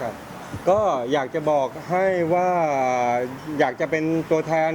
ครับ ก็อยากจะบอกให้ว่าอยากจะเป็นตัวแทน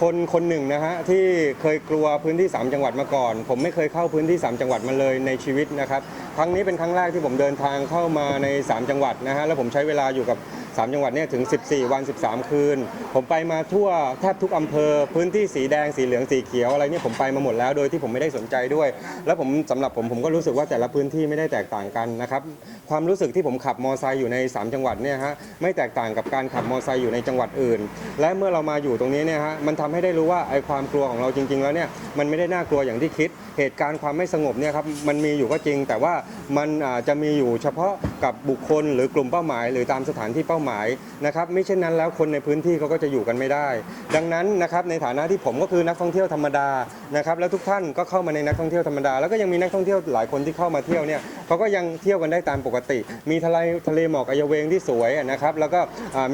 คนคนหนึ่งนะฮะที่เคยกลัวพื้นที่ 3 จังหวัดมาก่อน ผมไม่เคยเข้าพื้นที่ 3 จังหวัดมาเลยในชีวิตนะครับครั้งนี้เป็นครั้งแรกที่ผมเดินทางเข้ามาใน 3 จังหวัดนะฮะแล้วผมใช้เวลาอยู่กับ 3 จังหวัดเนี่ยถึง 14 วัน 13 คืน ผมไปมาทั่วแทบทุกอำเภอ พื้นที่สีแดงสีเหลืองสีเขียวอะไรเนี่ยผมไปมาหมดแล้วโดยที่ผมไม่ได้สนใจด้วย แล้วผมสำหรับผมผมก็รู้สึกว่าแต่ละพื้นที่ไม่ได้แตกต่างกันนะครับความรู้สึกที่ผมขับมอไซค์อยู่ใน 3 จังหวัดเนี่ยฮะไม่แตกต่างกับการขับมอไซค์อยู่ในจังหวัดอื่น และเมื่อเรามาอยู่ตรงนี้เนี่ยฮะมันทำให้ได้รู้ว่าไอ้ความกลัวของเราจริง ๆ แล้วเนี่ยมันไม่ได้น่ากลัวอย่างที่คิด เหตุการณ์ความไม่สงบเนี่ยครับมันมีอยู่ก็จริง แต่ว่ามันอาจจะมีอยู่เฉพาะกับบุคคลหรือกลุ่มเป้าหมาย หรือตามสถานที่เป้าหมายนะครับไม่เช่นนั้นแล้วคนในพื้นที่เขาก็จะอยู่กันไม่ได้ ดังนั้นนะครับในฐานะที่ผมก็คือนักท่องเที่ยวธรรมดานะครับแล้วทุกท่านก็เข้ามาในนักท่องเที่ยวธรรมดาแล้วก็ยังมีนักท่องเที่ยวหลายคนที่เข้ามาเที่ยวเนี่ยเขาก็ยังเที่ยวกันได้ตามปกติ มีทะเลทะเลหมอกอายเวงที่สวยนะครับแล้วก็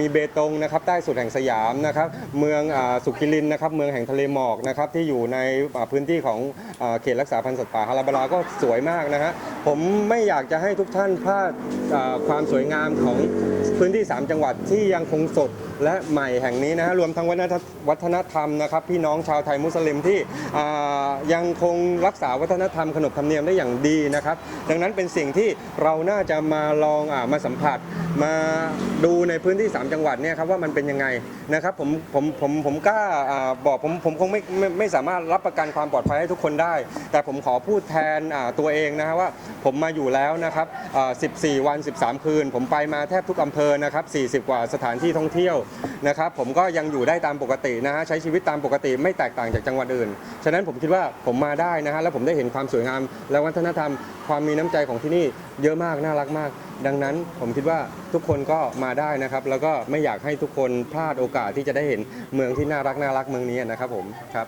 มีเบตงนะครับใต้สุดแห่งสยามนะครับเมืองอสุขิรินนะครับเมืองแห่งทะเลหมอกนะครับที่อยู่ในพื้นที่ของอเขตรักษาพันธุ์สัตว์ป่าฮาราบาราก็สวยมากนะฮะผมไม่อยากจะให้ทุกท่านพลาดความสวยงามของพื้นที่ 3 จังหวัดที่ยังคงสด และใหม่แห่งนี้นะฮะรวมทั้งวัฒนธรรมวัฒนธรรมนะครับพี่น้องชาวไทยมุสลิมที่ยังคงรักษาวัฒนธรรมขนบธรรมเนียมได้อย่างดีนะครับ ดังนั้นเป็นสิ่งที่เราน่าจะมาลองอมาสัมผัส มาดูในพื้นที่ 3 จังหวัดเนี่ยครับว่ามันเป็นยังไงนะครับผมผมผมผมกล้าบอกผมผมคงไม่ไม่ไม่สามารถรับประกันความปลอดภัยให้ทุกคนได้ แต่ผมขอพูดแทนตัวเองนะฮะว่าผมมาอยู่แล้วนะครับ14 วัน 13 คืน ผมไปมาแทบทุกอำเภอนะครับ40 กว่าสถานที่ท่องเที่ยวนะครับผมก็ยังอยู่ได้ตามปกตินะฮะใช้ชีวิตตามปกติไม่แตกต่างจากจังหวัดอื่น ฉะนั้นผมคิดว่าผมมาได้นะฮะแล้วผมได้เห็นความสวยงาม และวัฒนธรรมความมีน้ำใจของที่นี่เยอะมากน่ารักมาก ดังนั้นผมคิดว่าทุกคนก็มาได้นะครับ แล้วก็ไม่อยากให้ทุกคนพลาดโอกาสที่จะได้เห็นเมืองที่น่ารักน่ารักเมืองนี้นะครับผมครับ